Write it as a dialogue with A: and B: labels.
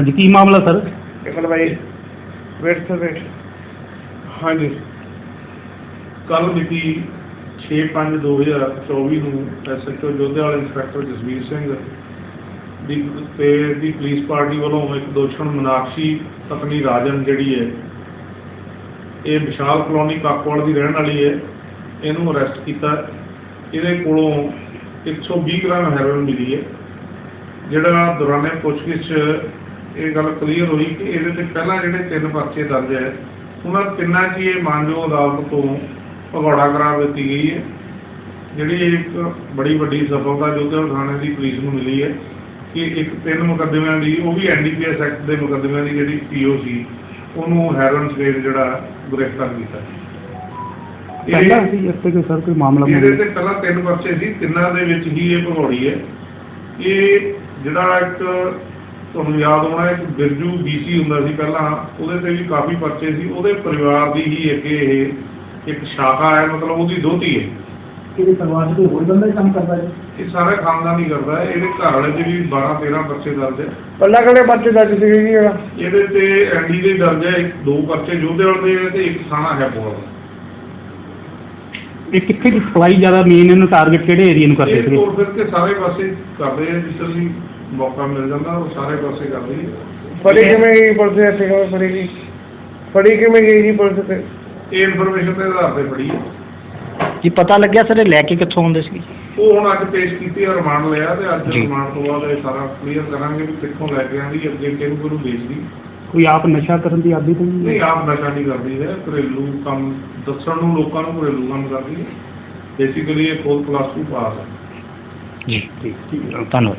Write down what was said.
A: ਹਾਂਜੀ, ਕੀ ਮਾਮਲਾ, ਸਰ?
B: ਇਕਲ ਭਾਈ wait sir, wait. ਹਾਂਜੀ। ਕੱਲ ਮਿਤੀ 6/5/2024 ਨੂੰ ਐਸਐਚਓ ਜੋਧੇਵਾਲ ਇੰਸਪੈਕਟਰ ਜਸਵੀਰ ਸਿੰਘ ਦੀ ਤੇ ਦੀ ਪੁਲਿਸ ਪਾਰਟੀ ਵੱਲੋਂ ਇੱਕ ਦੋਸ਼ਣ ਮਨਾਕਸ਼ੀ ਪਤਨੀ ਰਾਜਨ ਜਿਹੜੀ ਹੈ, ਇਹ ਵਿਸ਼ਾਲ ਕਲੋਨੀ ਕਾਕੋਵਾਲ ਦੀ ਰਹਿਣ ਵਾਲੀ ਹੈ, ਇਹਨੂੰ ਅਰੈਸਟ ਕੀਤਾ। ਇਹਦੇ ਕੋਲੋਂ 120 ਗ੍ਰਾਮ ਹੈਰੋਇਨ ਮਿਲੀ ਹੈ, ਜਿਹੜਾ ਦੌਰਾਨੇ ਪੁੱਛਗਿੱਛ ਇਹ ਗੱਲ ਕਲੀਅਰ ਹੋਈ ਕਿ ਇਹਦੇ ਤੇ ਪਹਿਲਾਂ ਜਿਹੜੇ ਤਿੰਨ ਪਰਚੇ ਦਰਜ ਹੈ ਉਹਨਾਂ ਤਿੰਨਾਂ 'ਚ ਇਹ ਮਾਨਯੋਗ ਅਦਾਲਤ ਤੋਂ ਭਗੌੜਾ ਕਰਾਰ ਦਿੱਤੀ ਗਈ ਹੈ? ਜਿਹੜੀ ਇੱਕ ਬੜੀ ਵੱਡੀ ਸਫਲਤਾ ਜੋਧੇਵਾਲ ਥਾਣੇ ਦੀ ਪੁਲਿਸ ਨੂੰ ਮਿਲੀ ਹੈ ਕਿ ਇੱਕ ਤਿੰਨ ਮੁਕੱਦਮਿਆਂ ਦੀ ਉਹ ਵੀ ਐਨਡੀਪੀਐਸ ਐਕਟ ਦੇ ਮੁਕੱਦਮਿਆਂ ਦੀ ਜਿਹੜੀ ਪੀਓ ਸੀ ਉਹਨੂੰ ਹੈਰੋਇਨ ਸਮੇਤ ਜਿਹੜਾ ਗ੍ਰਿਫਤਾਰ ਕੀਤਾ।
A: ਪਹਿਲਾਂ ਸੀ ਇਸ ਤੇ ਕੋਈ ਸਰ ਕੋਈ ਮਾਮਲਾ
B: ਇਹਦੇ
A: ਮੁੱਦਾ?
B: ਤੇ ਪਹਿਲਾਂ ਤਿੰਨ ਪਰਚੇ ਸੀ ਤਿੰਨਾਂ ਦੇ ਵਿੱਚ ਹੀ ਇਹ ਭਗੌੜੀ ਹੈ। ਇਹ ਜਿਹੜਾ ਇੱਕ ਤੁਹਾਨੂੰ ਯਾਦ ਹੋਣਾ ਇੱਕ ਬਿਰਜੂ ਬੀਸੀ ਹੁੰਦਾ ਸੀ ਪਹਿਲਾਂ ਉਹਦੇ ਤੇ ਵੀ ਕਾਫੀ ਪਰਚੇ ਸੀ ਉਹਦੇ ਪਰਿਵਾਰ ਦੀ ਹੀ ਅੱਗੇ ਇਹ ਇੱਕ ਸ਼ਾਖਾ ਹੈ ਮਤਲਬ ਉਹਦੀ ਦੋਤੀ ਹੈ।
A: ਕਿਹਦੇ ਪਰਿਵਾਰ ਦੇ ਹੋਰ ਬੰਦਾ ਹੀ ਕੰਮ ਕਰਦਾ ਜੀ?
B: ਇਹ ਸਾਰੇ ਖਾਨਦਾਨ ਹੀ ਕਰਦਾ ਹੈ ਇਹਦੇ ਘਰ ਵਾਲੇ ਦੇ ਵੀ 12 13 ਪਰਚੇ ਦਰਜ ਹੈ।
C: ਪੱਲਾ ਕਿਹੜੇ ਬੱਚੇ ਦਾ ਸੀ ਜੀ
B: ਇਹਦੇ? ਤੇ ਐਂਡੀ ਦੇ ਦਰਜ ਹੈ ਇੱਕ ਦੋ ਪਰਚੇ ਜੋਧੇ ਵਾਲੇ ਦੇ ਤੇ ਇੱਕ ਥਾਣਾ ਹੈ ਪੋਲ
A: ਇਹ ਕਿੱਥੇ ਦੀ ਸਪਲਾਈ ਜ਼ਿਆਦਾ ਮੇਨ ਇਹਨੂੰ ਟਾਰਗੇਟ ਕਿਹੜੇ ਏਰੀਆ ਨੂੰ ਕਰਦੇ
B: ਇਹ
A: ਸੀਗੇ?
B: ਤੋੜ ਫਿਰ ਕੇ ਸਾਰੇ ਪਾਸੇ ਕਰਦੇ ਆ ਵੀ ਮੌਕਾ ਮਿਲ ਜਾਂਦਾ ਉਹ ਸਾਰੇ ਪਾਸੇ ਕਰਦੇ
C: ਫੜੀ ਕਿਵੇਂ ਗਈ ਪੁਲਿਸ ਇੱਥੇ ਕਿਵੇਂ ਫੜੀ ਗਈ? ਫੜੀ ਕਿਵੇਂ ਗਈ ਜੀ ਪੁਲਿਸ ਤੇ?
B: ਇਹ ਇਨਫੋਰਮੇਸ਼ਨ ਦੇ ਆਧਾਰ ਤੇ ਫੜੀ ਹੈ।
A: ਜੀ ਪਤਾ ਲੱਗਿਆ ਸਰ ਇਹ ਲੈ ਕੇ ਕਿੱਥੋਂ ਆਉਂਦੇ ਸੀ?
B: ਉਹ ਹੁਣ ਅੱਜ ਪੇਸ਼ ਕੀਤੀ ਹੈ ਰਿਮਾਂਡ ਲਿਆ ਤੇ ਅੱਜ
A: ਜੀ।
B: ਰਿਮਾਂਡ ਤੋਂ ਬਾਅਦ ਇਹ ਸਾਰਾ ਕਲੀਅਰ ਕਰਾਂਗੇ ਵੀ ਕਿੱਥੋਂ ਲੈ ਕੇ ਆਂਦੀ ਅੱਗੇ ਕਿਹਨੂੰ ਕਿਹਨੂੰ ਵੇਚਦੀ।
A: ਕੋਈ ਆਪ ਨਸ਼ਾ ਕਰਨ ਦੀ ਆਦੀ ਤਾਂ ਨਹੀਂ
B: ਨਹੀਂ ਆਪ ਨਸ਼ਾ ਨਹੀਂ ਕਰਦੀ ਹੈ ਘਰੇਲੂ ਕੰਮ ਦੱਸਣ ਨੂੰ ਲੋਕਾਂ ਨੂੰ ਘਰੇਲੂ ਕੰਮ ਕਰਦੀ ਹੈ। ਬੇਸਿਕਲੀ ਇਹ ਕੋਲ ਪਲੱਸ 2 ਪਾਸ ਹੈ।
A: ਜੀ। ਠੀਕ ਧੰਨਵਾਦ